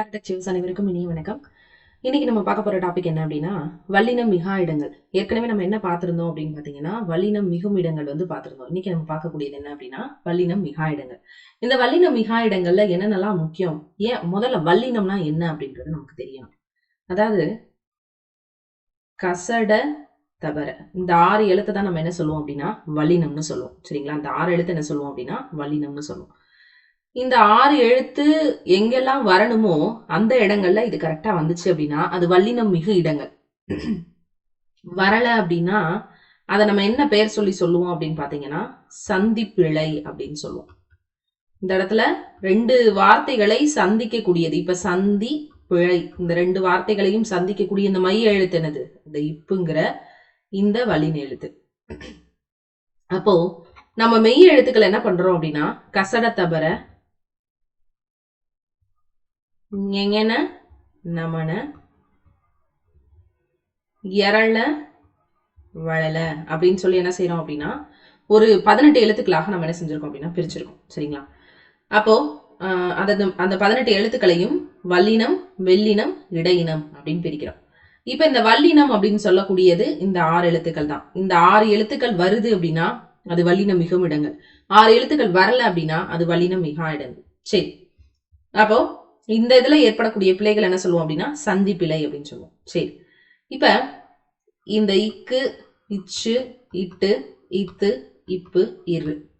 Architectures அனைவருக்கும் இனிய வணக்கம். இன்னைக்கு நம்ம பார்க்க போற டாபிக் என்ன அப்படின்னா வல்லினம் மிகா இடங்கள். ஏற்கனவே நம்ம என்ன பார்த்துருந்தோம் அப்படின்னு பாத்தீங்கன்னா வல்லினம் மிகும் இடங்கள் வந்து பார்த்துருந்தோம். இன்னைக்கு நம்ம பார்க்கக்கூடியது என்ன அப்படின்னா வல்லினம் மிகா இடங்கள். இந்த வல்லினம் மிகா இடங்கள்ல என்னென்னலாம் முக்கியம்? ஏன் முதல்ல வல்லினம்னா என்ன அப்படின்றது நமக்கு தெரியணும். அதாவது கசட தவற இந்த ஆறு எழுத்தை தான் நம்ம என்ன சொல்லுவோம் அப்படின்னா வல்லினம்னு சொல்லுவோம். சரிங்களா? அந்த ஆறு எழுத்து என்ன சொல்லுவோம் அப்படின்னா வல்லினம்னு சொல்லுவோம். இந்த ஆறு எழுத்து எங்கெல்லாம் வரணுமோ அந்த இடங்கள்ல இது கரெக்டா வந்துச்சு அப்படின்னா அது வல்லினம் மிகு இடங்கள். வரல அப்படின்னா அதை நம்ம என்ன பெயர் சொல்லி சொல்லுவோம் அப்படின்னு பாத்தீங்கன்னா சந்திப்பிழை அப்படின்னு சொல்லுவோம். இந்த இடத்துல ரெண்டு வார்த்தைகளை சந்திக்கக்கூடியது. இப்ப சந்தி பிழை இந்த ரெண்டு வார்த்தைகளையும் சந்திக்கக்கூடிய இந்த மைய எழுத்து என்னது? இந்த இப்புங்கிற இந்த வலின எழுத்து. அப்போ நம்ம மெய் எழுத்துக்கள் என்ன பண்றோம் அப்படின்னா கசட தபர ஞெஞன நமன எரள வளல அப்படின்னு சொல்லி என்ன செய்யறோம் அப்படின்னா ஒரு பதினெட்டு எழுத்துக்களாக நம்ம என்ன செஞ்சிருக்கோம் அப்படின்னா பிரிச்சிருக்கோம். சரிங்களா? அப்போ ஆஹ் அந்த அந்த பதினெட்டு எழுத்துக்களையும் வல்லினம் வெள்ளினம் இடையினம் அப்படின்னு பிரிக்கிறோம். இப்ப இந்த வல்லினம் அப்படின்னு சொல்லக்கூடியது இந்த ஆறு எழுத்துக்கள் தான். இந்த ஆறு எழுத்துக்கள் வருது அப்படின்னா அது வல்லினம் மிகும் இடங்கள். ஆறு எழுத்துக்கள் வரல அப்படின்னா அது வல்லினம் மிகா இடங்கள். சரி. அப்போ இந்த இதுல ஏற்படக்கூடிய பிழைகள் என்ன சொல்லுவோம் அப்படின்னா சந்தி பிழை அப்படின்னு சொல்லுவோம். சரி. இப்ப இந்த இக்கு இச்சு இட்டு இத்து இப்பு இரு.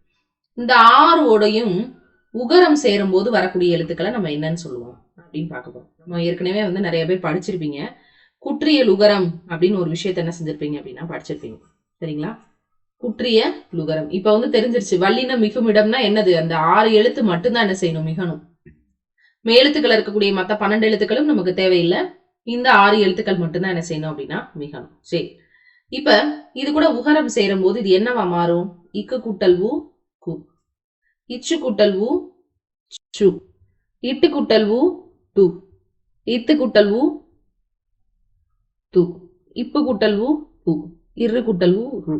இந்த ஆறுவோடையும் உகரம் சேரும் போது வரக்கூடிய எழுத்துக்களை நம்ம என்னன்னு சொல்லுவோம் அப்படின்னு பார்க்க போறோம். நம்ம ஏற்கனவே வந்து நிறைய பேர் படிச்சிருப்பீங்க. குற்றியல் உகரம் அப்படின்னு ஒரு விஷயத்த என்ன செஞ்சிருப்பீங்க அப்படின்னா படிச்சிருப்பீங்க. சரிங்களா? குற்றிய லுகரம் இப்ப வந்து தெரிஞ்சிருச்சு. வல்லினம் மிகுமிடம்னா என்னது? அந்த ஆறு எழுத்து மட்டும்தான் என்ன செய்யணும்? மிகணும். மேழுத்துக்கள் இருக்கக்கூடிய மற்ற பன்னெண்டு எழுத்துக்களும் நமக்கு தேவையில்லை. இந்த ஆறு எழுத்துக்கள் மட்டும்தான் என்ன செய்யணும் அப்படின்னா மிகணும். சரி. இப்ப இது கூட உகரம் சேரும் போது இது என்னவா மாறும்? இக்கு கூட்டல் ஊ கு. இச்சு கூட்டல் ஊ சு. இட்டு கூட்டல் ஊ டு. இத்து கூட்டல் ஊ து. இப்பு கூட்டல் ஊ உ இரு கூட்டல் ஊ ரு.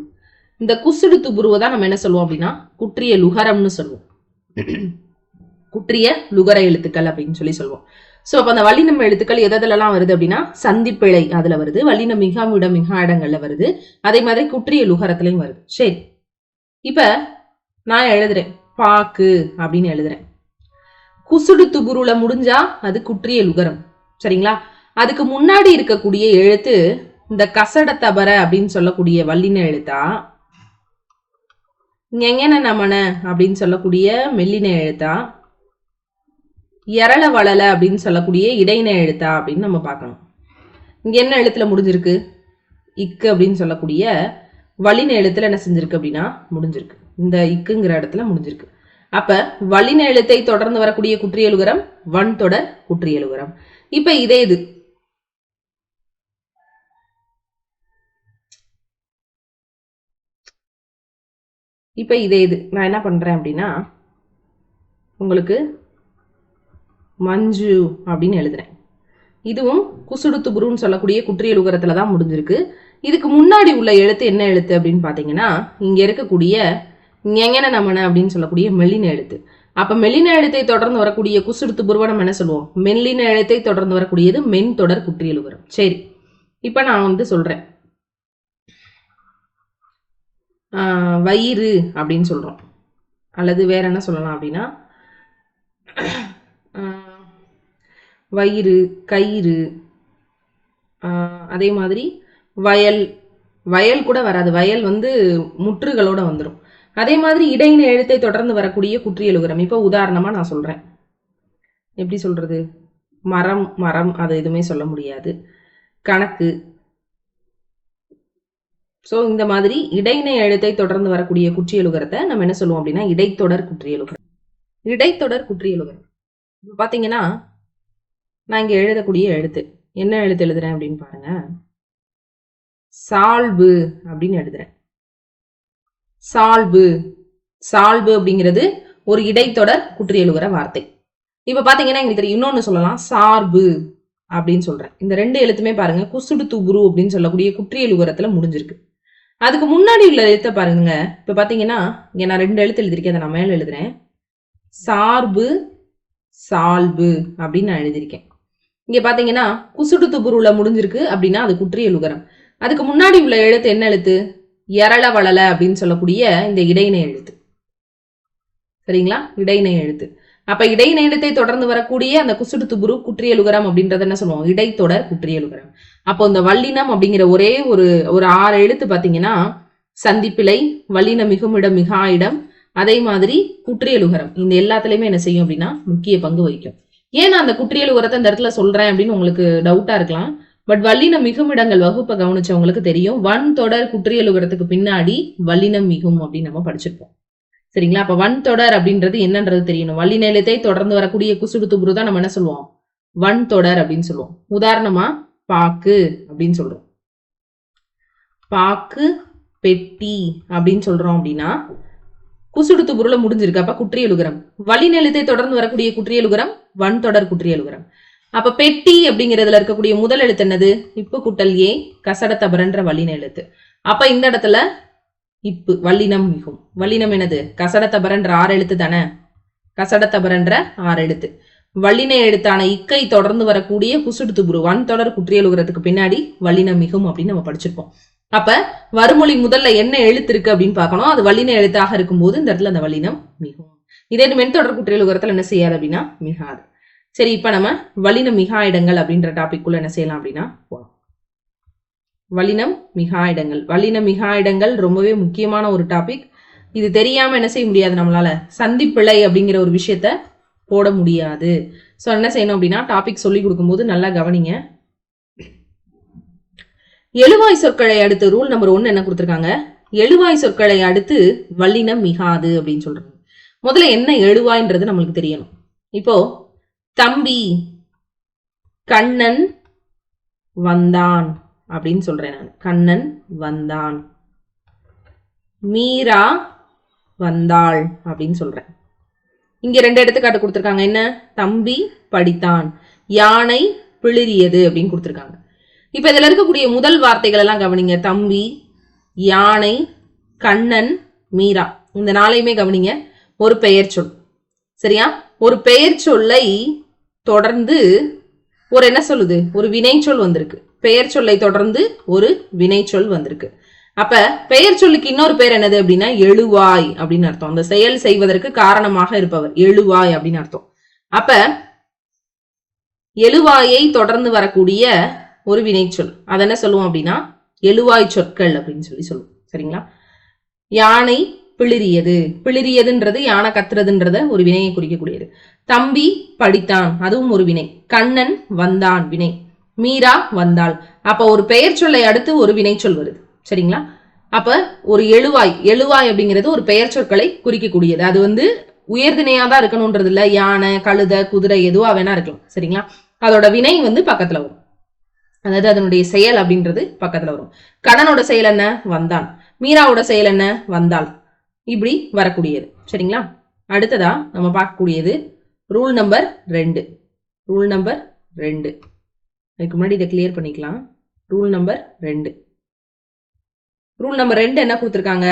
இந்த குசுடு துபுருவை தான் நம்ம என்ன சொல்லுவோம் அப்படின்னா குற்றிய லுகரம்னு சொல்லுவோம். குற்றிய லுகர எழுத்துக்கள் அப்படின்னு சொல்லி சொல்லுவோம் சோ அப்ப அந்த வல்லினம் எழுத்துக்கள் எதெல்லாம் வருது அப்படின்னா சந்திப்பிழை அதுல வருது வல்லினம் மிக விட மிகா இடங்கள்ல வருது அதே மாதிரி குற்றிய லுகரத்துலையும் வருது. சரி. இப்ப நான் எழுதுறேன். பாக்கு அப்படின்னு எழுதுறேன். குசுடு துகுருல முடிஞ்சா அது குற்றிய லுகரம். சரிங்களா? அதுக்கு முன்னாடி இருக்கக்கூடிய எழுத்து இந்த கசட தபர அப்படின்னு சொல்லக்கூடிய வல்லின எழுத்தா? எங்கன நமன அப்படின்னு சொல்லக்கூடிய மெல்லின எழுத்தா? எரள வளல அப்படின்னு சொல்லக்கூடிய இடையின எழுத்தா அப்படின்னு நம்ம பார்க்கணும். இங்கே என்ன எழுத்துல முடிஞ்சிருக்கு? இக்கு அப்படின்னு சொல்லக்கூடிய வலின எழுத்துல என்ன செஞ்சிருக்கு அப்படின்னா முடிஞ்சிருக்கு. இந்த இக்குங்கிற இடத்துல முடிஞ்சிருக்கு. அப்ப வலின எழுத்தை தொடர்ந்து வரக்கூடிய குற்றியலுகரம் வன் தொடர் குற்றியலுகரம். இப்ப இதே இது. இப்ப இதே இது. நான் என்ன பண்றேன் அப்படின்னா உங்களுக்கு மஞ்சு அப்படின்னு எழுதுறேன். இதுவும் குசுடுத்து குருன்னு சொல்லக்கூடிய குற்றியல் உகரத்தில் தான் முடிஞ்சிருக்கு. இதுக்கு முன்னாடி உள்ள எழுத்து என்ன எழுத்து அப்படின்னு பார்த்தீங்கன்னா இங்கே இருக்கக்கூடிய ஞெங்கன நமன அப்படின்னு சொல்லக்கூடிய மெல்லின எழுத்து. அப்போ மெல்லின எழுத்தை தொடர்ந்து வரக்கூடிய குசுடுத்து புருவ நம்ம என்ன சொல்லுவோம்? மெல்லின எழுத்தை தொடர்ந்து வரக்கூடியது மென் தொடர் குற்றியல் உகரம் சரி இப்போ நான் வந்து சொல்கிறேன் வயிறு அப்படின்னு சொல்கிறோம் அல்லது வேற என்ன சொல்லலாம் அப்படின்னா வயிறு கயிறு அதே மாதிரி வயல். வயல் கூட வராது. வயல் வந்து முற்றுகளோட வந்துடும் அதே மாதிரி இடையின எழுத்தை தொடர்ந்து வரக்கூடிய குற்றியலுகரம் இப்போ உதாரணமாக நான் சொல்கிறேன் எப்படி சொல்கிறது மரம் மரம் அது எதுவுமே சொல்ல முடியாது. கணக்கு. ஸோ இந்த மாதிரி இடையின எழுத்தை தொடர்ந்து வரக்கூடிய குற்றியலுகரத்தை நம்ம என்ன சொல்லுவோம் அப்படின்னா இடைத்தொடர் குற்றியலுகரம் இடைத்தொடர் குற்றியலுகரம் இப்போ பார்த்தீங்கன்னா நான் இங்கே எழுதக்கூடிய எழுத்து. என்ன எழுத்து எழுதுறேன் அப்படின்னு பாருங்க. சால்பு அப்படின்னு எழுதுறேன். சால்பு. சால்பு அப்படிங்கிறது ஒரு இடைத்தொடர் குற்றியலுகிற வார்த்தை. இப்ப பாத்தீங்கன்னா எங்களுக்கு தெரியும். இன்னொன்னு சொல்லலாம். சார்பு அப்படின்னு சொல்றேன். இந்த ரெண்டு எழுத்துமே பாருங்க. குசுடு துபுரு அப்படின்னு சொல்லக்கூடிய குற்றியலுகரத்துல முடிஞ்சிருக்கு. அதுக்கு முன்னாடி உள்ள எழுத்த பாருங்க. இப்ப பாத்தீங்கன்னா இங்க நான் ரெண்டு எழுத்து எழுதிருக்கேன் அதை நான் மேல எழுதுறேன். சார்பு சால்பு அப்படின்னு நான் எழுதியிருக்கேன். இங்க பாத்தீங்கன்னா குசுடு துபுருல முடிஞ்சிருக்கு அப்படின்னா அது குற்றியலுகரம் அதுக்கு முன்னாடி உள்ள எழுத்து என்ன எழுத்து? எரள வளல அப்படின்னு சொல்லக்கூடிய இந்த இடையினை எழுத்து. சரிங்களா? இடையினை எழுத்து. அப்ப இடையினை எழுத்தை தொடர்ந்து வரக்கூடிய அந்த குசுடு துபுரு குற்றியலுகரம் அப்படின்றத என்ன சொல்லுவோம் இடைத்தொடர் குற்றியலுகரம் அப்போ இந்த வல்லினம் அப்படிங்கிற ஒரே ஒரு ஒரு ஆறு எழுத்து பாத்தீங்கன்னா சந்திப்பிலை வல்லின மிகுமிடம் மிகா இடம் அதே மாதிரி குற்றியலுகரம் இந்த எல்லாத்துலயுமே என்ன செய்யும் அப்படின்னா முக்கிய பங்கு வகிக்கும். ஏன் நான் அந்த குற்றியலுகரத்தை இந்த இடத்துல சொல்றேன் அப்படின்னு உங்களுக்கு டவுட்டா இருக்கலாம். பட் வல்லின மிகுமிடங்கள் வகுப்பை கவனிச்சவங்களுக்கு தெரியும். வன் தொடர் குற்றியலுகரத்துக்கு பின்னாடி வல்லினம் மிகும் அப்படின்னு நம்ம படிச்சிருப்போம். சரிங்களா? அப்ப வன் தொடர் அப்படின்றது என்னன்றது தெரியணும். வள்ளி நிலத்தை தொடர்ந்து வரக்கூடிய குசுடு துபுரு தான் நம்ம என்ன சொல்லுவோம்? வன் தொடர் அப்படின்னு சொல்லுவோம். உதாரணமா பாக்கு அப்படின்னு சொல்றோம். பாக்கு பெட்டி அப்படின்னு சொல்றோம் அப்படின்னா குசுடுத்து துபுருல முடிஞ்சிருக்கு. அப்ப குற்றியலுகரம். வழி தொடர்ந்து வரக்கூடிய குற்றியலுகரம் வன் தொடர் குற்றியலுகரம். அப்ப பெட்டி அப்படிங்கிறதுல இருக்கக்கூடிய முதல் எழுத்து என்னது? இப்பு குட்டல் ஏ கசடத்தபரன்ற வல்லின எழுத்து அப்ப இந்த இடத்துல இப்பு வல்லினம் மிகும். வல்லினம் என்னது? கசட ஆறு எழுத்து தானே? கசட ஆறு எழுத்து. வல்லின எழுத்தான இக்கை தொடர்ந்து வரக்கூடிய குசுடுத்து புரு வன் தொடர் குற்றியலுகிறதுக்கு பின்னாடி வல்லினம் மிகும் அப்படின்னு நம்ம படிச்சிருப்போம். அப்ப வறுமொழி முதல்ல என்ன எழுத்து இருக்கு அப்படின்னு பார்க்கணும். அது வல்லின எழுத்தாக இருக்கும்போது இந்த இடத்துல அந்த வல்லினம் மிகும் இதே மென்தொடர் குற்றியலுகரத்துல என்ன செய்யாது அப்படின்னா மிகாது. சரி இப்ப நம்ம வல்லினம் மிகா இடங்கள் அப்படின்ற டாபிக் குள்ள என்ன செய்யலாம் அப்படின்னா போகலாம் வல்லினம் மிகா இடங்கள். வல்லினம் மிகா இடங்கள் ரொம்பவே முக்கியமான ஒரு டாபிக் இது தெரியாம என்ன செய்ய முடியாது நம்மளால. சந்திப்பிழை அப்படிங்கிற ஒரு விஷயத்த போட முடியாது. ஸோ என்ன செய்யணும் அப்படின்னா டாபிக் சொல்லி கொடுக்கும்போது நல்லா கவனிங்க. எழுவாய் சொற்களை அடுத்து ரூல் நம்பர் ஒன்னு என்ன கொடுத்துருக்காங்க? எழுவாய் சொற்களை அடுத்து வல்லினம் மிகாது அப்படின்னு சொல்றாங்க. முதல்ல என்ன எழுவாய்ன்றது நம்மளுக்கு தெரியணும். இப்போ தம்பி கண்ணன் வந்தான் அப்படின்னு சொல்றேன் நான். கண்ணன் வந்தான். மீரா வந்தாள் அப்படின்னு சொல்றேன். இங்க ரெண்டு எடுத்துக்காட்டு கொடுத்துருக்காங்க. என்ன? தம்பி படித்தான். யானை பிளிரியது அப்படின்னு கொடுத்துருக்காங்க. இப்ப இதுல இருக்கக்கூடிய முதல் வார்த்தைகள் எல்லாம் கவனிங்க. தம்பி யானை கண்ணன் மீரா. இந்த நாளையுமே கவனிங்க. ஒரு பெயர் சொல். சரியா? ஒரு பெயர் சொல்லை தொடர்ந்து ஒரு என்ன சொல்லுது? ஒரு வினைச்சொல் வந்திருக்கு. பெயர் சொல்லை தொடர்ந்து ஒரு வினைச்சொல் வந்திருக்கு. அப்ப பெயர் சொல்லுக்கு இன்னொரு பேர் என்னது அப்படின்னா எழுவாய் அப்படின்னு அர்த்தம். அந்த செயல் செய்வதற்கு காரணமாக இருப்பவர். எழுவாய் அப்படின்னு அர்த்தம். அப்ப எழுவாயை தொடர்ந்து வரக்கூடிய ஒரு வினைச்சொல் அதை என்ன சொல்லுவோம் அப்படின்னா எழுவாய் சொற்கள் அப்படின்னு சொல்லி சொல்லுவோம். சரிங்களா? யானை பிளிரியது பிளிரியதுன்றது யானை கத்துறதுன்றத ஒரு வினையை குறிக்கக்கூடியது. தம்பி படித்தான் அதுவும் ஒரு வினை. கண்ணன் வந்தான் வினை. மீரா வந்தாள். அப்ப ஒரு பெயர் சொல்லை அடுத்து ஒரு வினைச்சொல் வருது. சரிங்களா? அப்ப ஒரு எழுவாய் எழுவாய் அப்படிங்கிறது ஒரு பெயர் சொற்களை குறிக்கக்கூடியது. அது வந்து உயர்திணையா தான் இருக்கணும்ன்றது இல்ல யானை கழுத குதிரை எதுவா வேணா இருக்கலாம். சரிங்களா? அதோட வினை வந்து பக்கத்துல வரும். அதாவது அதனுடைய செயல் அப்படின்றது பக்கத்துல வரும். கடனோட செயல் என்ன? வந்தான். மீராவோட செயல் என்ன? வந்தாள். இப்படி வரக்கூடியது. சரிங்களா? அடுத்ததா நம்ம பார்க்கக்கூடியது ரூல் நம்பர் ரெண்டு. ரூல் நம்பர் ரெண்டு. அதுக்கு முன்னாடி இதை கிளியர் பண்ணிக்கலாம். ரூல் நம்பர் ரெண்டு. ரூல் நம்பர் ரெண்டு என்ன கொடுத்துருக்காங்க?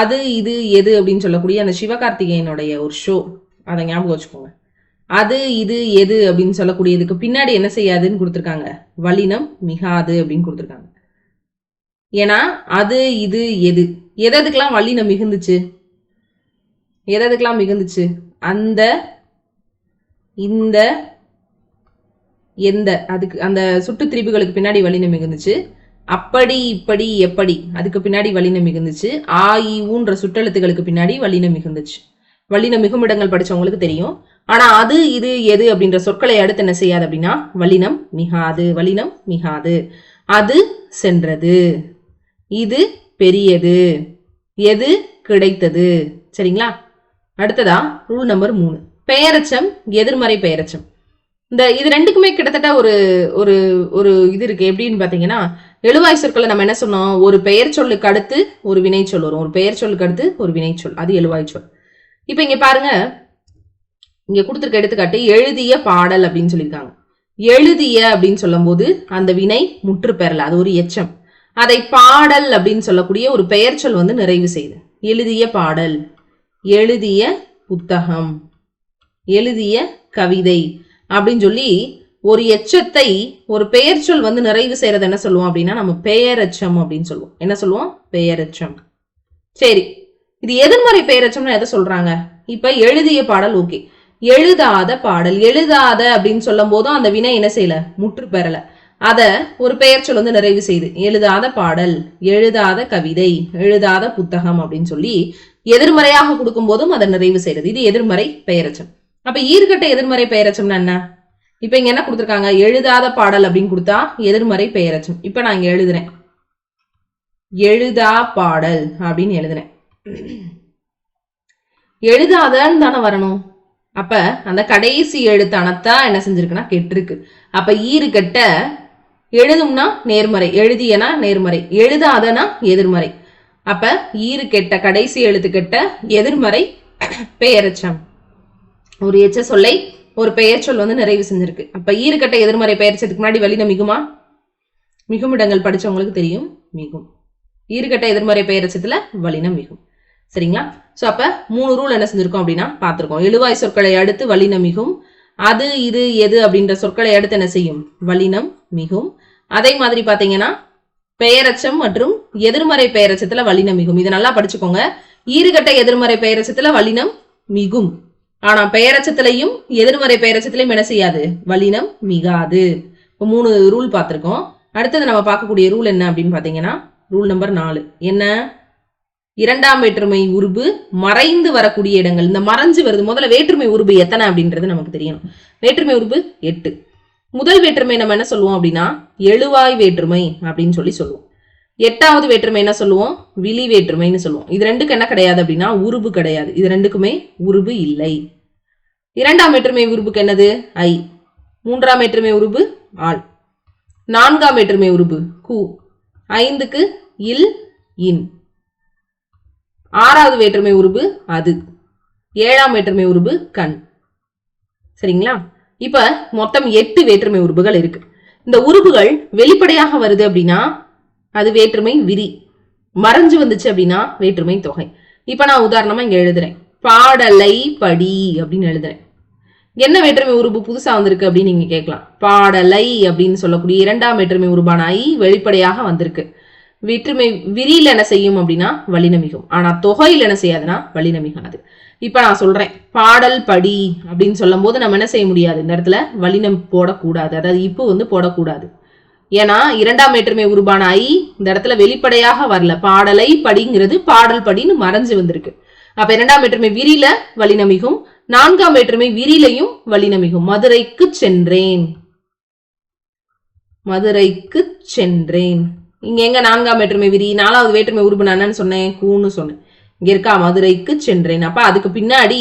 அது இது எது அப்படின்னு சொல்லக்கூடிய அந்த சிவகார்த்திகேயனுடைய ஒரு ஷோ அதை ஞாபகம் வச்சுக்கோங்க. அது இது எது அப்படின்னு சொல்லக்கூடியதுக்கு பின்னாடி என்ன செய்யாதுன்னு கொடுத்துருக்காங்க. வலினம் மிகாது அப்படின்னு கொடுத்துருக்காங்க. ஏன்னா அது இது எது? எததுக்கெல்லாம் வலினம் மிகுந்துச்சு? எததுக்கெல்லாம் மிகுந்துச்சு? அந்த இந்த எந்த? அதுக்கு அந்த சுட்டு திரிபுகளுக்கு பின்னாடி வலினம் மிகுந்துச்சு. அப்படி இப்படி எப்படி? அதுக்கு பின்னாடி வலினம் மிகுந்துச்சு. ஆ ஊன்ற சுற்றெழுத்துகளுக்கு பின்னாடி வலினம் மிகுந்துச்சு. வலினம் மிகுமிடங்கள் படிச்சவங்களுக்கு தெரியும். ஆனா அது இது எது அப்படின்ற சொற்களை அடுத்து என்ன செய்யாது அப்படின்னா வலினம் மிகாது வலினம் மிகாது. அது சென்றது. இது பெரியது. எது கிடைத்தது? சரிங்களா? அடுத்ததா ரூல் நம்பர் மூணு. பெயரச்சம் எதிர்மறை பெயரச்சம். இந்த இது ரெண்டுக்குமே கிட்டத்தட்ட ஒரு ஒரு ஒரு இது இருக்கு. எப்படின்னு பாத்தீங்கன்னா எழுவாய் சொற்களை நம்ம என்ன சொன்னோம்? ஒரு பெயர் சொல்லுக்கு அடுத்து ஒரு வினைச்சொல் வரும். ஒரு பெயர் சொல்லுக்கு அடுத்து ஒரு வினைச்சொல். அது எழுவாய் சொல். இப்ப இங்க பாருங்க இங்க கொடுத்துருக்க எடுத்துக்காட்டு எழுதிய பாடல் அப்படின்னு சொல்லியிருக்காங்க. எழுதிய அப்படின்னு சொல்லும்போது அந்த வினை முற்று பெறல அது ஒரு எச்சம். அதை பாடல் அப்படின்னு சொல்லக்கூடிய ஒரு பெயர் சொல் வந்து நிறைவு செய்யுது. எழுதிய பாடல் எழுதிய புத்தகம் எழுதிய கவிதை அப்படின்னு சொல்லி ஒரு எச்சத்தை ஒரு பெயர் சொல் வந்து நிறைவு செய்யறது என்ன சொல்லுவோம் அப்படின்னா நம்ம பெயரச்சம் அப்படின்னு சொல்லுவோம். என்ன சொல்லுவோம்? பெயரச்சம். சரி இது எதிர்மறை பெயரச்சம்னு எதை சொல்றாங்க? இப்ப எழுதிய பாடல் ஓகே. எழுதாத பாடல் எழுதாத அப்படின்னு சொல்லும் போதும் அந்த வினை என்ன செய்யல? முற்று பெறல. அத ஒரு பெயர் சொல் வந்து நிறைவு செய்து எழுதாத பாடல் எழுதாத கவிதை எழுதாத புத்தகம் அப்படின்னு சொல்லி எதிர்மறையாக கொடுக்கும் போதும் அதை நிறைவு செய்யறது. இது எதிர்மறை பெயரச்சம். அப்ப ஈர்கட்ட எதிர்மறை பெயரச்சம்னா என்ன? இப்ப இங்க என்ன கொடுத்துருக்காங்க? எழுதாத பாடல் அப்படின்னு கொடுத்தா எதிர்மறை பெயரச்சம். இப்ப நான் இங்க எழுதுறேன். எழுதா பாடல் அப்படின்னு எழுதுறேன். எழுதாதன்னு தானே வரணும். அப்ப அந்த கடைசி எழுத்தானத்தான் என்ன செஞ்சிருக்குன்னா கெட்டிருக்கு. அப்ப ஈறு கெட்ட எழுதும்னா நேர்மறை எழுதியனா நேர்மறை எழுதாதனா எதிர்மறை. அப்ப ஈறு கெட்ட கடைசி எழுத்து கெட்ட எதிர்மறை பெயரச்சம். ஒரு எச்ச சொல்லை ஒரு பெயர் சொல் வந்து நிறைவு செஞ்சிருக்கு. அப்ப ஈறு எதிர்மறை பெயர்ச்சதுக்கு முன்னாடி வலின மிகுமா? மிகுமிடங்கள் படிச்சவங்களுக்கு தெரியும் மிகும். ஈறுகட்ட எதிர்மறை பெயரச்சத்துல வலினம் மிகும்? சரிங்களா? ஸோ அப்போ மூணு ரூல் என்ன செஞ்சுருக்கோம் அப்படின்னா பார்த்துருக்கோம். எழுவாய் சொற்களை அடுத்து வலினம் மிகும். அது இது எது அப்படின்ற சொற்களை அடுத்து என்ன செய்யும்? வலினம் மிகும். அதே மாதிரி பார்த்தீங்கன்னா பெயரச்சம் மற்றும் எதிர்மறை பெயரச்சத்துல வலினம் மிகும். இதை நல்லா படிச்சுக்கோங்க. ஈறுகட்ட எதிர்மறை பெயரச்சத்துல வலினம் மிகும். ஆனா பெயரச்சத்திலையும் எதிர்மறை பெயரச்சத்திலையும் என்ன செய்யாது? வலினம் மிகாது. இப்போ மூணு ரூல் பார்த்துருக்கோம். அடுத்தது நம்ம பார்க்கக்கூடிய ரூல் என்ன அப்படின்னு பார்த்தீங்கன்னா ரூல் நம்பர் நாலு. என்ன? இரண்டாம் வேற்றுமை உருபு மறைந்து வரக்கூடிய இடங்கள். இந்த மறைஞ்சு வருது முதல்ல வேற்றுமை உருபு எத்தனை அப்படின்றது நமக்கு தெரியணும். வேற்றுமை உருபு எட்டு. முதல் வேற்றுமை நம்ம என்ன சொல்லுவோம் அப்படின்னா எழுவாய் வேற்றுமை அப்படின்னு சொல்லி சொல்லுவோம். எட்டாவது வேற்றுமை என்ன சொல்லுவோம்? விழி வேற்றுமைன்னு சொல்லுவோம். இது ரெண்டுக்கு என்ன கிடையாது அப்படின்னா உருபு கிடையாது. இது ரெண்டுக்குமே உருபு இல்லை. இரண்டாம் வேற்றுமை உருபுக்கு என்னது? ஐ. மூன்றாம் வேற்றுமை உருபு ஆள். நான்காம் வேற்றுமை உருபு கு. ஐந்துக்கு இல் இன். ஆறாவது வேற்றுமை உருபு அது. ஏழாம் வேற்றுமை உருவு கண். சரிங்களா? இப்ப மொத்தம் எட்டு வேற்றுமை உருபுகள் இருக்கு. இந்த உருவுகள் வெளிப்படையாக வருது அப்படின்னா அது வேற்றுமை விரி மறைஞ்சு வந்துச்சு அப்படின்னா வேற்றுமை தொகை. இப்ப நான் உதாரணமா இங்க எழுதுறேன். பாடலை படி அப்படின்னு எழுதுறேன். என்ன வேற்றுமை உருவு புதுசா வந்திருக்கு அப்படின்னு நீங்க கேட்கலாம். பாடலை அப்படின்னு சொல்லக்கூடிய இரண்டாம் வேற்றுமை உருவான ஐ வெளிப்படையாக வந்திருக்கு. விற்றுமை விரியில் என்ன செய்யும் அப்படின்னா வலினமிகும் ஆனால் தொகையில் என்ன செய்யாதுன்னா வலினமிகாது இப்போ நான் சொல்கிறேன் பாடல் படி அப்படின்னு சொல்லும் போது நம்ம என்ன செய்ய முடியாது? இந்த இடத்துல வலினம் போடக்கூடாது. அதாவது இப்போ வந்து போடக்கூடாது. ஏன்னா இரண்டாம் வேற்றுமை உருபான ஐ இந்த இடத்துல வெளிப்படையாக வரல. பாடலை படிங்கிறது பாடல் படின்னு மறைஞ்சு வந்திருக்கு. அப்ப இரண்டாம் வேற்றுமை விரியில வலினமிகும் நான்காம் வேற்றுமை விரிலையும் வலினமிகும் மதுரைக்கு சென்றேன். மதுரைக்கு சென்றேன். இங்க எங்க நான்காம் வேற்றுமை விரி நாலாவது வேற்றுமை உருபு நான் என்னன்னு சொன்னேன்? கூன்னு சொன்னேன். இங்க இருக்கா மதுரைக்கு சென்றேன். அப்ப அதுக்கு பின்னாடி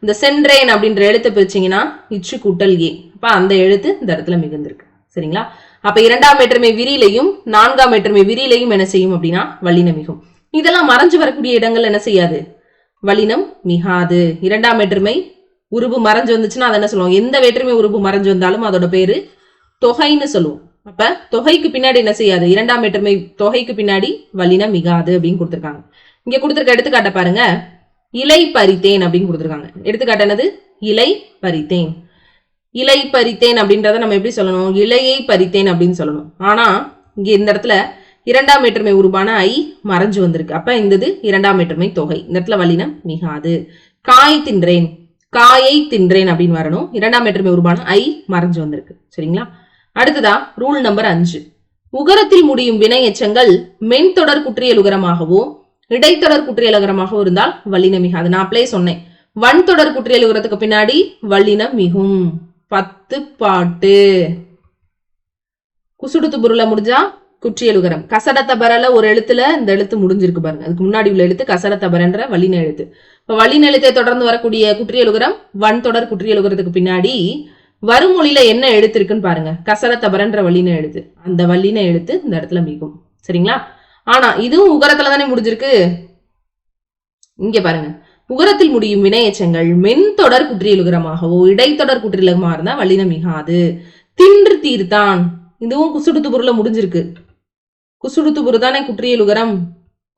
இந்த சென்றேன் அப்படின்ற எழுத்தை பிரிச்சீங்கன்னா இச்சு கூட்டல் ஏ. அப்ப அந்த எழுத்து இந்த இடத்துல மிகுந்திருக்கு. சரிங்களா? அப்ப இரண்டாம் வேற்றுமை விரியிலையும் நான்காம் வேற்றுமை விரியிலையும் என்ன செய்யும் அப்படின்னா வல்லினம் மிகும். இதெல்லாம் மறைஞ்சு வரக்கூடிய இடங்கள் என்ன செய்யாது? வலினம் மிகாது. இரண்டாம் வேற்றுமை உருபு மறைஞ்சு வந்துச்சுன்னா அதை என்ன சொல்லுவோம்? எந்த வேற்றுமை உருபு மறைஞ்சு வந்தாலும் அதோட பேரு தொகைன்னு சொல்லுவோம். அப்ப தொகைக்கு பின்னாடி என்ன செய்யாது? இரண்டாம் வேற்றுமை தொகைக்கு பின்னாடி வலினம் மிகாது அப்படின்னு கொடுத்துருக்காங்க. இங்க கொடுத்துருக்க எடுத்துக்காட்ட பாருங்க. இலை பறித்தேன் அப்படின்னு கொடுத்துருக்காங்க. எடுத்துக்காட்டு என்னது? இலை பறித்தேன். இலை பறித்தேன் அப்படின்றத நம்ம எப்படி சொல்லணும்? இலையை பறித்தேன் அப்படின்னு சொல்லணும். ஆனா இங்க இந்த இடத்துல இரண்டாம் வேற்றுமை உருவான ஐ மறைஞ்சு வந்திருக்கு. அப்ப இந்தது இரண்டாம் வேற்றுமை தொகை. இந்த இடத்துல வலினம் மிகாது. காய் தின்றேன். காயை தின்றேன் அப்படின்னு வரணும். இரண்டாம் வேற்றுமை உருவான ஐ மறைஞ்சு வந்திருக்கு. சரிங்களா? அடுத்ததா ரூல் நம்பர் அஞ்சு. உகரத்தில் முடியும் வினை எச்சங்கள் மென்தொடர் குற்றியல் உகரமாகவோ இடைத்தொடர் குற்றியல் உகரமாகவோ இருந்தால் வல்லினம் மிகாது. நான் அப்படியே சொன்னேன். வன்தொடர் குற்றியல் உகரத்துக்கு பின்னாடி வல்லினம் மிகும். பத்து பாட்டு. குசுடுத்து பொருளை முடிஞ்சா குற்றியலுகரம். கசடத்தபரல ஒரு எழுத்துல இந்த எழுத்து முடிஞ்சிருக்கு பாருங்க. அதுக்கு முன்னாடி உள்ள எழுத்து கசடத்தபரன்ற வல்லின எழுத்து. இப்ப வல்லின எழுத்தை தொடர்ந்து வரக்கூடிய குற்றியலுகரம் வன்தொடர் குற்றியல் உகரத்துக்கு பின்னாடி வருமொழியில என்ன எழுத்து இருக்குன்னு பாருங்க கசரத்தபரன்ற வள்ளின எழுத்து. அந்த வள்ளின எழுத்து இந்த இடத்துல மிகும். சரிங்களா? ஆனா இதுவும் உகரத்துல தானே முடிஞ்சிருக்கு? இங்க பாருங்க. உகரத்தில் முடியும் வினையச்சங்கள் மென்தொடர் குற்றியலுகரமாகவோ இடைத்தொடர் குற்றியலுகமாக இருந்தா வல்லினம் மிகாது. தின்று தீர்த்தான். இதுவும் குசுடுத்து பொருள முடிஞ்சிருக்கு. குசுடுத்துபுரு தானே குற்றியலுகரம்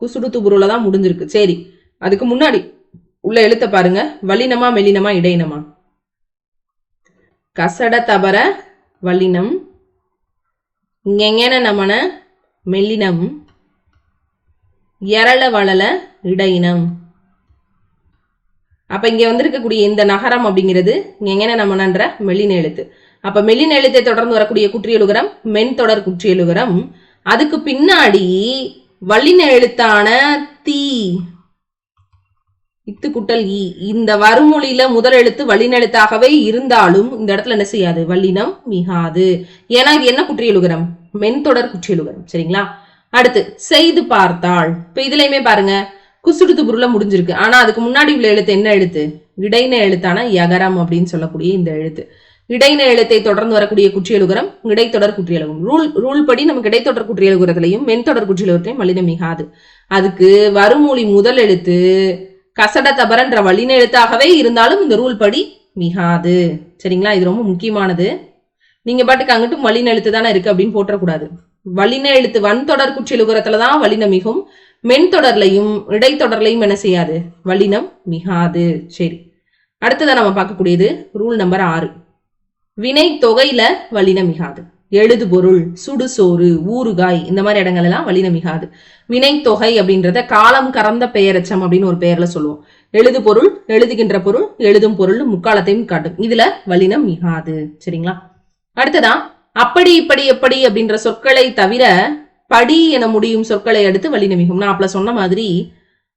குசுடுத்து பொருள தான் முடிஞ்சிருக்கு. சரி அதுக்கு முன்னாடி உள்ள எழுத்த பாருங்க. வலினமா மெலினமா இடையினமா. கசட தபர வல்லினம். ஞெஞன நமன மெல்லினம். எரள வளல இடையினம். அப்ப இங்க வந்திருக்கக்கூடிய இந்த நகரம் அப்படிங்கிறது ஞெஞன நமனன்ற மெல்லின எழுத்து. அப்ப மெல்லின எழுத்தை தொடர்ந்து வரக்கூடிய குற்றியலுகரம் மென் தொடர் குற்றியலுகரம். அதுக்கு பின்னாடி வல்லின எழுத்தான தீ. இத்து குட்டல் ஈ இந்த வருமொழியில முதல் எழுத்து வல்லின எழுத்தாகவே இருந்தாலும் இந்த இடத்துல என்ன செய்யாது? வல்லினம் மிகாது. ஏன்னா இது என்ன குற்றியலுகரம்? மென்தொடர் குற்றியலுகரம். சரிங்களா? அடுத்து செய்து பார்த்தாள். இப்ப இதுலயுமே பாருங்க குசுடுத்து பொருள முடிஞ்சிருக்கு. ஆனா அதுக்கு முன்னாடி உள்ள எழுத்து என்ன எழுத்து? இடைன எழுத்தான யகரம் அப்படின்னு சொல்லக்கூடிய இந்த எழுத்து. இடைன எழுத்தை தொடர்ந்து வரக்கூடிய குற்றியலுகரம் இடைத்தொடர் குற்றியலுகம் ரூல் ரூல் படி நமக்கு இடைத்தொடர் குற்றியலுகரத்திலையும் மென்தொடர் குற்றியலுகரத்திலையும் மலினம் மிகாது. அதுக்கு வருமொழி முதல் எழுத்து கசட தபரன்ற வல்லின எழுத்தாகவே இருந்தாலும் இந்த ரூல் படி மிகாது. சரிங்களா? இது ரொம்ப முக்கியமானது. நீங்க பாட்டுக்கு அங்கிட்டும் வலின எழுத்து தானே இருக்கு அப்படின்னு போட்டக்கூடாது வலின எழுத்து வன் தொடர் குற்றியலுகரத்துல தான் வல்லினம் மிகும். மென்தொடர்லையும் இடைத்தொடர்லையும் என்ன செய்யாது? வலினம் மிகாது. சரி. அடுத்ததான் நம்ம பார்க்கக்கூடியது ரூல் நம்பர் ஆறு. வினை தொகையில வலின மிகாது. எழுது பொருள் சுடுசோறு ஊறுகாய் இந்த மாதிரி இடங்கள் எல்லாம் வல்லினம் நமிகாது வினை தொகை அப்படின்றத காலம் கறந்த பெயரச்சம் அப்படின்னு ஒரு பெயர்ல சொல்லுவோம். எழுது பொருள் எழுதுகின்ற பொருள் எழுதும் பொருள் முக்காலத்தையும் காட்டும். இதுல வலினம் மிகாது சரிங்களா? அடுத்ததா அப்படி இப்படி எப்படி அப்படின்ற சொற்களை தவிர படி என முடியும் சொற்களை அடுத்து வல்லினம் மிகும் நான் அப்பல சொன்ன மாதிரி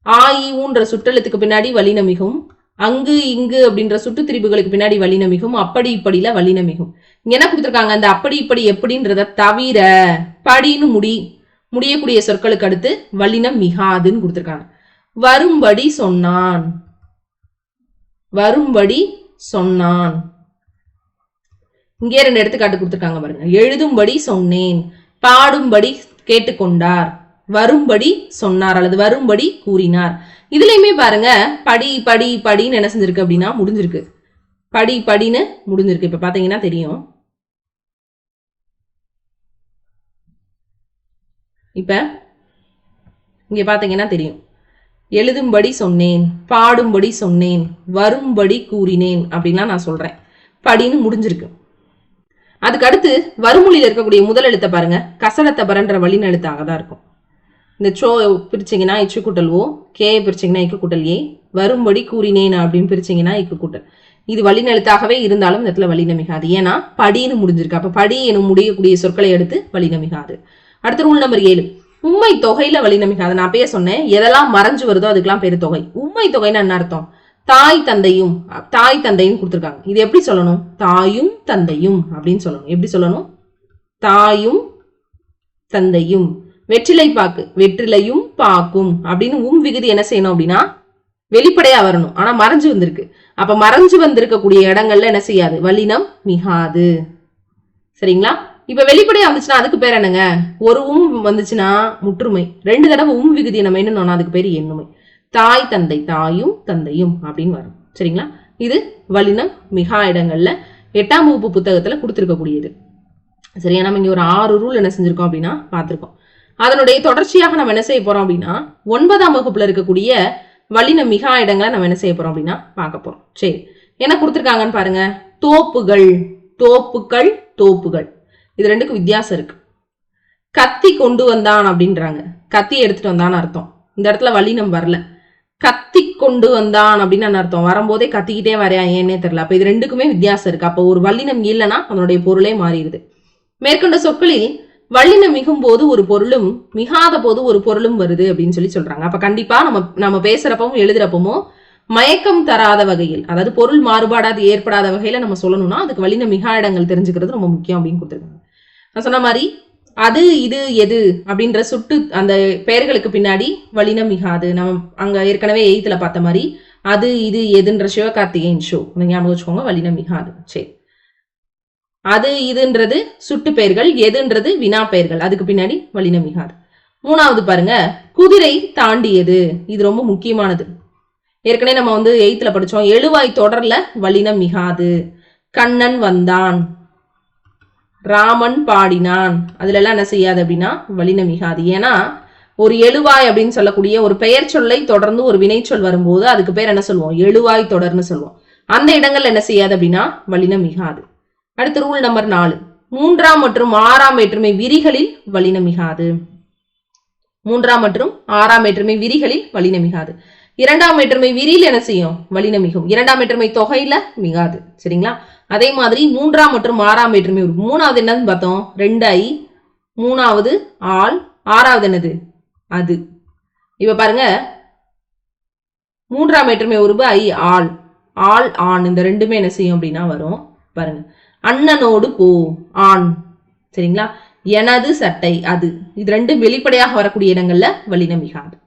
ஆ இ, சுற்றெழுத்துக்கு பின்னாடி வல்லினம் மிகும் அங்கு இங்கு அப்படின்ற சுட்டு திரிபுகளுக்கு பின்னாடி வல்லினம் மிகும் அப்படி இப்படில வல்லினம் மிகும் இங்க என்ன கொடுத்துருக்காங்க? அந்த அப்படி இப்படி எப்படின்றத தவிர படின்னு முடி முடியக்கூடிய சொற்களுக்கு அடுத்து வல்லினம் மிகாதுன்னு கொடுத்துருக்காங்க. வரும்படி சொன்னான். வரும்படி சொன்னான். இங்கே ரெண்டு எடுத்துக்காட்டு கொடுத்துருக்காங்க பாருங்க. எழுதும்படி சொன்னேன் பாடும்படி கேட்டுக்கொண்டார். வரும்படி சொன்னார் அல்லது வரும்படி கூறினார். இதுலயுமே பாருங்க படி படி படின்னு என்ன செஞ்சிருக்கு அப்படின்னா முடிஞ்சிருக்கு. படி படின்னு முடிஞ்சிருக்கு. இப்ப பாத்தீங்கன்னா தெரியும். இப்போ இங்கே பார்த்தீங்கன்னா தெரியும். எழுதும்படி சொன்னேன் பாடும்படி சொன்னேன் வரும்படி கூறினேன் அப்படின்லாம் நான் சொல்கிறேன் படின்னு முடிஞ்சிருக்கு. அதுக்கு அடுத்து இருக்கக்கூடிய முதல் எழுத்தை பாருங்க. கசலத்தை பரன்ற வழின்னு எழுத்தாக தான் இருக்கும். இந்த சோ பிரிச்சிங்கன்னா இச்சு கூட்டல் ஓ கே பிரிச்சிங்கன்னா இக்கு கூட்டல் ஏ வரும்படி கூறினேன் அப்படின்னு பிரிச்சிங்கன்னா இக்கு கூட்டல். இது வழிநெழுத்தாகவே இருந்தாலும் இந்த இடத்துல வழின ஏன்னா படின்னு முடிஞ்சிருக்கு. அப்போ படி எனும் முடியக்கூடிய சொற்களை எடுத்து வழிநமிகாது. அடுத்த ரூல் நம்பர் ஏழு. உண்மை தொகையில வலிநமி அதை நான் அப்பயே சொன்னேன். எதெல்லாம் மறைஞ்சு வருதோ அதுக்கெல்லாம் பேர் தொகை. உண்மை தொகைன்னு என்ன அர்த்தம்? தாய் தந்தையும் தாய் தந்தையும் கொடுத்துருக்காங்க. இது எப்படி சொல்லணும்? தாயும் தந்தையும் அப்படின்னு சொல்லணும். எப்படி சொல்லணும்? தாயும் தந்தையும். வெற்றிலை பாக்கு. வெற்றிலையும் பாக்கும். அப்படின்னு உம் விகுதி என்ன செய்யணும் அப்படின்னா வெளிப்படையா வரணும். ஆனா மறைஞ்சு வந்திருக்கு. அப்ப மறைஞ்சு வந்திருக்கக்கூடிய இடங்கள்ல என்ன செய்யாது? வல்லினம் மிகாது. சரிங்களா? இப்ப வெளிப்படையா வந்துச்சுன்னா அதுக்கு பேர் என்னங்க? ஒரு உம் வந்துச்சுன்னா முற்றுமை. ரெண்டு தடவை உம் விகுதி நம்ம என்னன்னு அதுக்கு பேர் எண்ணுமை. தாய் தந்தை தாயும் தந்தையும் அப்படின்னு வரும். சரிங்களா? இது வலினம் மிகா இடங்கள்ல எட்டாம் வகுப்பு புத்தகத்துல கொடுத்துருக்கக்கூடியது. சரியா? நம்ம இங்க ஒரு ஆறு ரூல் என்ன செஞ்சிருக்கோம் அப்படின்னா பார்த்துருக்கோம். அதனுடைய தொடர்ச்சியாக நம்ம என்ன செய்ய போறோம் அப்படின்னா ஒன்பதாம் வகுப்புல இருக்கக்கூடிய வலின மிகா இடங்களை நம்ம என்ன செய்ய போறோம் அப்படின்னா பார்க்க போறோம். சரி. என்ன கொடுத்துருக்காங்கன்னு பாருங்க. தோப்புகள். தோப்புகள் தோப்புகள். இது ரெண்டுக்கும் வித்தியாசம் இருக்கு. கத்தி கொண்டு வந்தான் அப்படின்றாங்க. கத்தி எடுத்துட்டு வந்தான்னு அர்த்தம். இந்த இடத்துல வல்லினம் வரல. கத்தி கொண்டு வந்தான் அப்படின்னு அர்த்தம்? வரும்போதே கத்திக்கிட்டே வரையா ஏன்னே தெரியல. அப்ப இது ரெண்டுக்குமே வித்தியாசம் இருக்கு. அப்போ ஒரு வல்லினம் இல்லைன்னா அதனுடைய பொருளே மாறிடுது. மேற்கொண்ட சொற்களில் வல்லினம் மிகும் போது ஒரு பொருளும் மிகாத போது ஒரு பொருளும் வருது அப்படின்னு சொல்லி சொல்றாங்க. அப்ப கண்டிப்பா நம்ம நம்ம பேசுறப்பவும் எழுதுறப்பவும் மயக்கம் தராத வகையில் அதாவது பொருள் மாறுபாடாது ஏற்படாத வகையில நம்ம சொல்லணும்னா அதுக்கு வல்லின மிகா இடங்கள் தெரிஞ்சுக்கிறது ரொம்ப முக்கியம் அப்படின்னு கொடுத்துருக்காங்க. நான் சொன்ன மாதிரி அது இது எது அப்படின்ற சுட்டு அந்த பெயர்களுக்கு பின்னாடி வலினம் மிகாது. நம்ம அங்க ஏற்கனவே எய்த்துல பார்த்த மாதிரி அது இது எதுன்ற சிவகார்த்திகேயன் ஷோ ஞாபகம் வச்சுக்கோங்க வலினம் மிகாது. சரி. அது இதுன்றது சுட்டு பெயர்கள் எதுன்றது வினா பெயர்கள். அதுக்கு பின்னாடி வலினம் மிகாது. மூணாவது பாருங்க குதிரை தாண்டியது. இது ரொம்ப முக்கியமானது. ஏற்கனவே நம்ம வந்து எயித்துல படிச்சோம் எழுவாய் தொடர்ல வலினம் மிகாது. கண்ணன் வந்தான். ராமன் பாடினான். அதுல எல்லாம் என்ன செய்யாது அப்படின்னா வல்லினம் மிகாது. ஏன்னா ஒரு எழுவாய் அப்படின்னு சொல்லக்கூடிய ஒரு பெயர் சொல்லை தொடர்ந்து ஒரு வினைச்சொல் வரும்போது அதுக்கு பேர் என்ன சொல்லுவோம்? எழுவாய் தொடர்னு சொல்லுவோம். அந்த இடங்கள்ல என்ன செய்யாது அப்படின்னா வலினம் மிகாது. அடுத்து ரூல் நம்பர் நாலு. மூன்றாம் மற்றும் ஆறாம் வேற்றுமை விரிகளில் வலினம் மிகாது. மூன்றாம் மற்றும் ஆறாம் வேற்றுமை விரிகளில் வலினமிகாது இரண்டாம் வேற்றுமை விரியில் என்ன செய்யும்? வலினம் மிகும். இரண்டாம் வேற்றுமை தொகையில மிகாது. சரிங்களா? அதே மாதிரி மூன்றாம் மற்றும் ஆறாம் வேற்றுமை உறுப்பு மூணாவது என்னன்னு பார்த்தோம். ரெண்டு ஐ மூணாவது ஆள் ஆறாவது என்னது? அது. இப்ப பாருங்க. மூன்றாம் வேற்றுமை உருவு ஐ ஆள். ஆள் ஆண். இந்த ரெண்டுமே என்ன செய்யும் அப்படின்னா வரும். பாருங்க. அண்ணனோடு போ ஆண். சரிங்களா? எனது சட்டை அது. இது ரெண்டும் வெளிப்படையாக வரக்கூடிய இடங்கள்ல வலினம் மிகாது.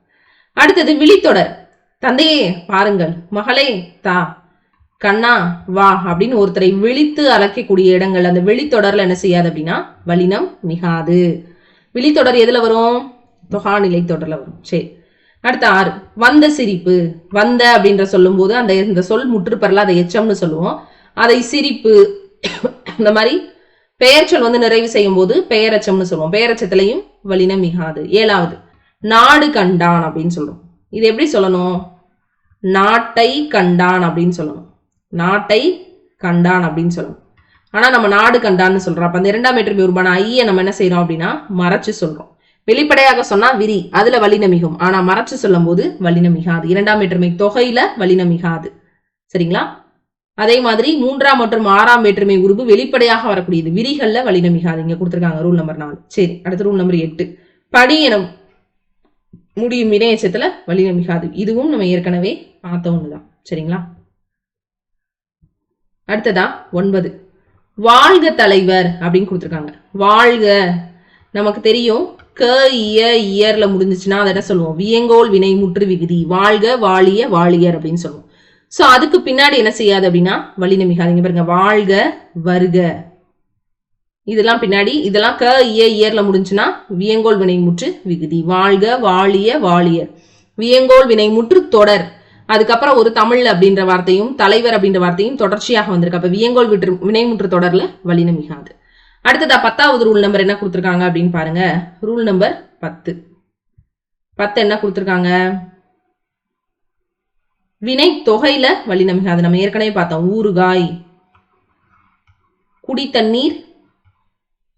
அடுத்தது விழித்தொடர். தந்தையே பாருங்கள். மகளே தா. கண்ணா வா அப்படின்னு ஒருத்தரை விழித்து அழைக்கக்கூடிய இடங்கள். அந்த வெளித்தொடரில் என்ன செய்யாது அப்படின்னா வலினம் மிகாது. விழித்தொடர் எதில் வரும்? தொகாநிலை தொடரில் வரும். சரி. அடுத்த ஆறு. வந்த சிரிப்பு. வந்த அப்படின்ற சொல்லும்போது அந்த இந்த சொல் முற்றுப்பெறல அதை எச்சம்னு சொல்லுவோம். அதை சிரிப்பு. இந்த மாதிரி பெயர்ச்சொல் வந்து நிறைவு செய்யும் போது பெயரச்சம்னு சொல்லுவோம். பெயரச்சத்திலையும் வலினம் மிகாது. ஏழாவது. நாடு கண்டான் அப்படின்னு சொல்றோம். இது எப்படி சொல்லணும்? நாட்டை கண்டான் அப்படின்னு சொல்லணும். நாட்டை கண்டான் அப்படின்னு சொல்லணும் ஆனா நம்ம நாடு கண்டான்னு சொல்றோம். அப்ப அந்த இரண்டாம் வேற்றுமை உருவான ஐய நம்ம என்ன செய்யறோம் அப்படின்னா மறைச்சு சொல்றோம். வெளிப்படையாக சொன்னா விரி அதுல வலினமிகும் ஆனா மறைச்சு சொல்லும் போது வலினமிகாது இரண்டாம் வேற்றுமை தொகையில வலினமிகாது சரிங்களா? அதே மாதிரி மூன்றாம் மற்றும் ஆறாம் வேற்றுமை உருவு வெளிப்படையாக வரக்கூடியது. விரிகள்ல வலினமிகாது இங்க கொடுத்துருக்காங்க ரூல் நம்பர் நாலு. சரி அடுத்து ரூல் நம்பர் எட்டு. படி எனும் முடியும் இணையச்சத்துல வலினமிகாது இதுவும் நம்ம ஏற்கனவே பார்த்த ஒண்ணுதான். சரிங்களா? அடுத்ததா ஒன்பது. வாழ்க தலைவர் அப்படின்னு கொடுத்துருக்காங்க. வாழ்க நமக்கு தெரியும் க இய இயர்ல முடிஞ்சிச்சுன்னா அதை என்ன சொல்லுவோம்? வியங்கோல் வினை முற்று விகுதி வாழ்க வாழிய வாழியர் அப்படின்னு சொல்லுவோம். ஸோ அதுக்கு பின்னாடி என்ன செய்யாது அப்படின்னா வலினமிகாதீங்க பாருங்க. வாழ்க வருக இதெல்லாம் பின்னாடி இதெல்லாம் க இய இயர்ல முடிஞ்சுன்னா வியங்கோல் வினை முற்று விகுதி வாழ்க வாழிய வாழியர் வியங்கோல் வினை முற்று தொடர் அதுக்கப்புறம் ஒரு தமிழ் அப்படின்ற வார்த்தையும் தலைவர் அப்படின்ற வார்த்தையும் தொடர்ச்சியாக வந்திருக்கு. அப்ப வியங்கோல் விற்று வினைமுற்று தொடர்ல வலினமிகாது அடுத்ததா பத்தாவது ரூல் நம்பர் என்ன கொடுத்துருக்காங்க அப்படின்னு பாருங்க. ரூல் நம்பர் பத்து. பத்து என்ன கொடுத்துருக்காங்க? வினை தொகையில வலினமிகாது நம்ம ஏற்கனவே பார்த்தோம். ஊறுகாய். குடி தண்ணீர்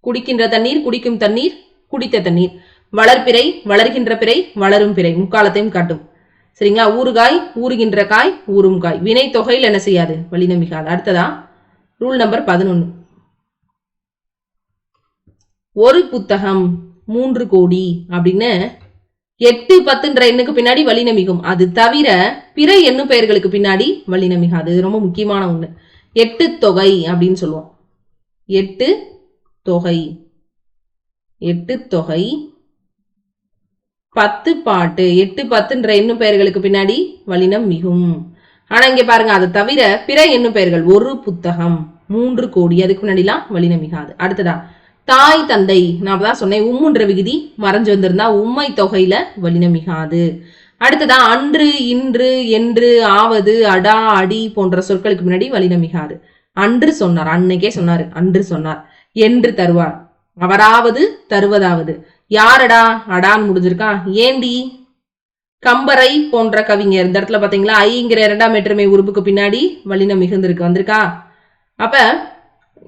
குடிக்கின்ற தண்ணீர் குடிக்கும் தண்ணீர் குடித்த தண்ணீர். வளர்பிறை வளர்கின்ற பிறை வளரும் பிறை. முக்காலத்தையும் காட்டும். சரிங்களா? ஊறுகாய் ஊறுகின்ற காய் ஊறும் காய். வினை தொகையில் என்ன செய்யாது? வலினமிகாது அடுத்ததா ரூல் நம்பர் பதினொன்று ஒரு புத்தகம் மூன்று கோடி அப்படின்னு எட்டு பத்துன்ற எண்ணுக்கு பின்னாடி வழிநமிக்கும் அது தவிர பிற எண்ணு பெயர்களுக்கு பின்னாடி வலிநமிகாது இது ரொம்ப முக்கியமான ஒண்ணு. எட்டு தொகை அப்படின்னு சொல்லுவோம். எட்டு தொகை. எட்டு தொகை பத்து பாட்டு எட்டு பத்துன்ற எண்ணும் பெயர்களுக்கு பின்னாடி வலினம் மிகும். ஆனா இங்க பாருங்க அதை தவிர பிற எண்ணும் பெயர்கள் ஒரு புத்தகம் மூன்று கோடி அதுக்கு முன்னாடிலாம் வலினம் மிகாது. அடுத்ததா தாய் தந்தை நான் தான் சொன்னேன் உம்முன்ற விகுதி மறைஞ்சு வந்திருந்தா உம்மை தொகையில வலினம் மிகாது. அடுத்ததா அன்று இன்று என்று ஆவது அடா அடி போன்ற சொற்களுக்கு முன்னாடி வலினம் மிகாது. அன்று சொன்னார் அன்னைக்கே சொன்னாரு அன்று சொன்னார் என்று தருவார். அவராவது தருவதாவது. யாரடா? அடான்னு முடிஞ்சிருக்கா? ஏண்டி? கம்பரை போன்ற கவிஞர். இந்த இடத்துல பாத்தீங்களா? ஐங்கிற இரண்டாம் வேற்றுமை உறுப்புக்கு பின்னாடி வலினம் மிகுந்திருக்கு. வந்திருக்கா? அப்ப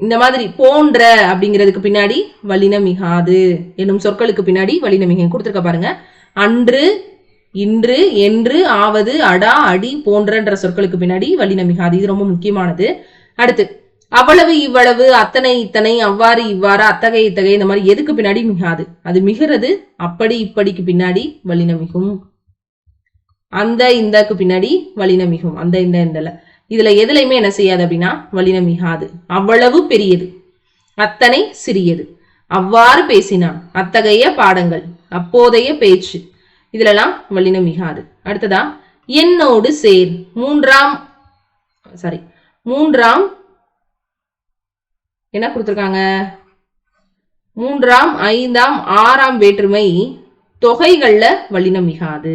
இந்த மாதிரி போன்ற அப்படிங்கிறதுக்கு பின்னாடி வலினம் மிகாது என்னும் சொற்களுக்கு பின்னாடி வலினம் மிக கொடுத்துருக்க பாருங்க. அன்று இன்று என்று ஆவது அடா அடி போன்றன்ற சொற்களுக்கு பின்னாடி வலினம் மிகாது. இது ரொம்ப முக்கியமானது. அடுத்து அவ்வளவு இவ்வளவு அத்தனை இத்தனை அவ்வாறு இவ்வாறு அத்தகைய இத்தகைய இந்த மாதிரி எதுக்கு பின்னாடி மிகாது. அது மிகிறது அப்படி இப்படிக்கு பின்னாடி வலின மிகும். அந்த இந்தக்கு பின்னாடி வலினம் மிகும். அந்த இந்த இந்தல. இதுல எதுலையுமே என்ன செய்யாது அப்படின்னா வலினம் மிகாது. அவ்வளவு பெரியது. அத்தனை சிறியது. அவ்வாறு பேசினான் அத்தகைய பாடங்கள் அப்போதைய பேச்சு இதுலலாம் வலினம் மிகாது. அடுத்ததா என்னோடு சேர். மூன்றாம் சாரி மூன்றாம் என்ன கொடுத்துருக்காங்க? மூன்றாம் ஐந்தாம் ஆறாம் வேற்றுமை தொகைகள்ல வலினம் மிகாது.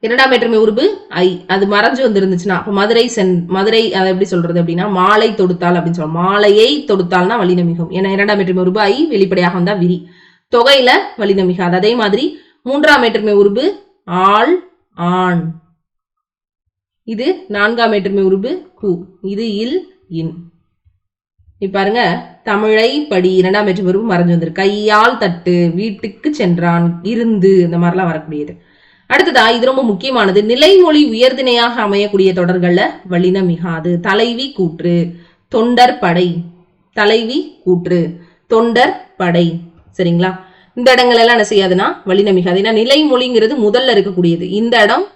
இரண்டாம் வேற்றுமை உருபு ஐ. அது மறைஞ்சு வந்துருந்துச்சுன்னா அப்ப மதுரை சென் மதுரை அதை எப்படி சொல்றது அப்படின்னா மாலை தொடுத்தால் அப்படின்னு சொல்லுவோம். மாலையை தொடுத்தால்னா வலினம் மிகும். ஏன்னா இரண்டாம் வேற்றுமை உருபு ஐ வெளிப்படையாக வந்தா விரி. தொகையில வலினம் மிகாது. அதே மாதிரி மூன்றாம் வேற்றுமை உருபு ஆள் ஆண். இது நான்காம் வேற்றுமை உருபு கு. இது இல் இன். இப்ப பாருங்க தமிழை படி இரண்டாம் வெற்றி பொறுப்பு மறைஞ்சு வந்திருக்கு. கையால் தட்டு வீட்டுக்கு சென்றான் இருந்து இந்த மாதிரிலாம் வரக்கூடியது. அடுத்ததா இது ரொம்ப முக்கியமானது. நிலைமொழி உயர்திணையாக அமையக்கூடிய தொடர்கள்ல வலின மிகாது தலைவி கூற்று தொண்டர் படை தலைவி கூற்று தொண்டர் படை. சரிங்களா? இந்த இடங்கள் எல்லாம் என்ன செய்யாதுன்னா வலின மிகாது. ஏன்னா நிலைமொழிங்கிறது முதல்ல இருக்கக்கூடியது. இந்த இடம்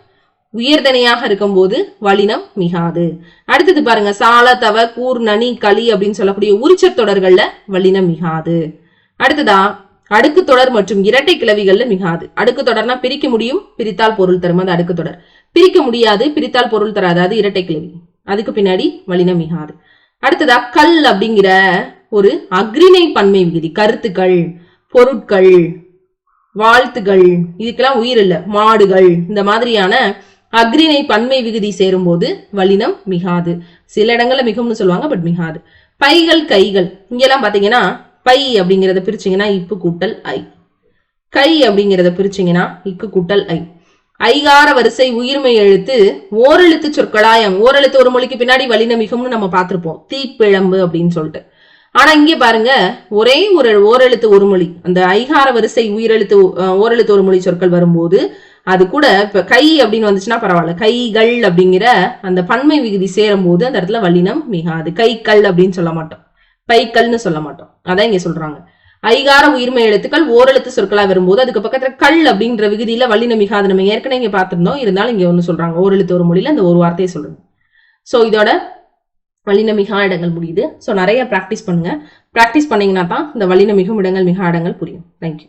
உயர்தனையாக இருக்கும்போது வலினம் மிகாது. அடுத்தது பாருங்க சால தவ கூர் நனி களி அப்படின்னு சொல்லக்கூடிய உரிச்சர் தொடர்கள்ல வலினம் மிகாது. அடுத்ததா அடுக்கு தொடர் மற்றும் இரட்டை கிளவிகள்ல மிகாது. அடுக்கு தொடர்னா பிரிக்க முடியும் பிரித்தால் பொருள் தரும். அது அடுக்கு தொடர். பிரிக்க முடியாது பிரித்தால் பொருள் தராது. அது இரட்டை கிளவி. அதுக்கு பின்னாடி வலினம் மிகாது. அடுத்ததா கல் அப்படிங்கிற ஒரு அக்ரிணை பன்மை விகுதி கருத்துக்கள் பொருட்கள் வாழ்த்துகள் இதுக்கெல்லாம் உயிர் இல்லை மாடுகள் இந்த மாதிரியான அக்ரிணை பன்மை விகுதி சேரும்போது வலினம் மிகாது. சில இடங்கள்ல மிகும்னு சொல்லுவாங்க பட் மிகாது. பைகள் கைகள். இங்கெல்லாம் பாத்தீங்கன்னா பை அப்படிங்கிறத பிரிச்சீங்கன்னா இப்பு கூட்டல் ஐ. கை அப்படிங்கிறத பிரிச்சீங்கன்னா இக்கு கூட்டல் ஐ. ஐகார வரிசை உயிர்மை எழுத்து ஓரெழுத்து சொற்களாயம். ஓரெழுத்து ஒரு மொழிக்கு பின்னாடி வலின மிகும்னு நம்ம பார்த்திருப்போம் தீப்பிழம்பு அப்படின்னு சொல்லிட்டு. ஆனா இங்கே பாருங்க ஒரே ஒரு ஓரெழுத்து ஒரு மொழி. அந்த ஐகார வரிசை உயிரெழுத்து ஓரெழுத்து ஒரு மொழி சொற்கள் வரும்போது அது கூட இப்போ கை அப்படின்னு வந்துச்சுன்னா பரவாயில்ல. கைகள் அப்படிங்கிற அந்த பன்மை விகுதி சேரும் போது அந்த இடத்துல வல்லினம் மிகாது. கைகள் அப்படின்னு சொல்ல மாட்டோம். பைக்கல்னு சொல்ல மாட்டோம். அதான் இங்க சொல்றாங்க. ஐகார உயிர்மை எழுத்துக்கள் ஓரெழுத்து சொற்களா வரும்போது அதுக்கு பக்கத்துல கல் அப்படின்ற விகுதியில வல்லினம் மிகாது. நம்ம ஏற்கனவே இங்க பார்த்திருந்தோம். இருந்தாலும் இங்க ஒன்று சொல்றாங்க. ஓரெழுத்து ஒரு மொழியில அந்த ஒரு வார்த்தையை சொல்லுங்க ஸோ இதோட வல்லின மிகா இடங்கள் முடியுது. ஸோ நிறைய ப்ராக்டிஸ் பண்ணுங்க. ப்ராக்டிஸ் பண்ணீங்கன்னா தான் இந்த வல்லின மிகும் இடங்கள் மிகா இடங்கள் புரியும். தேங்க்யூ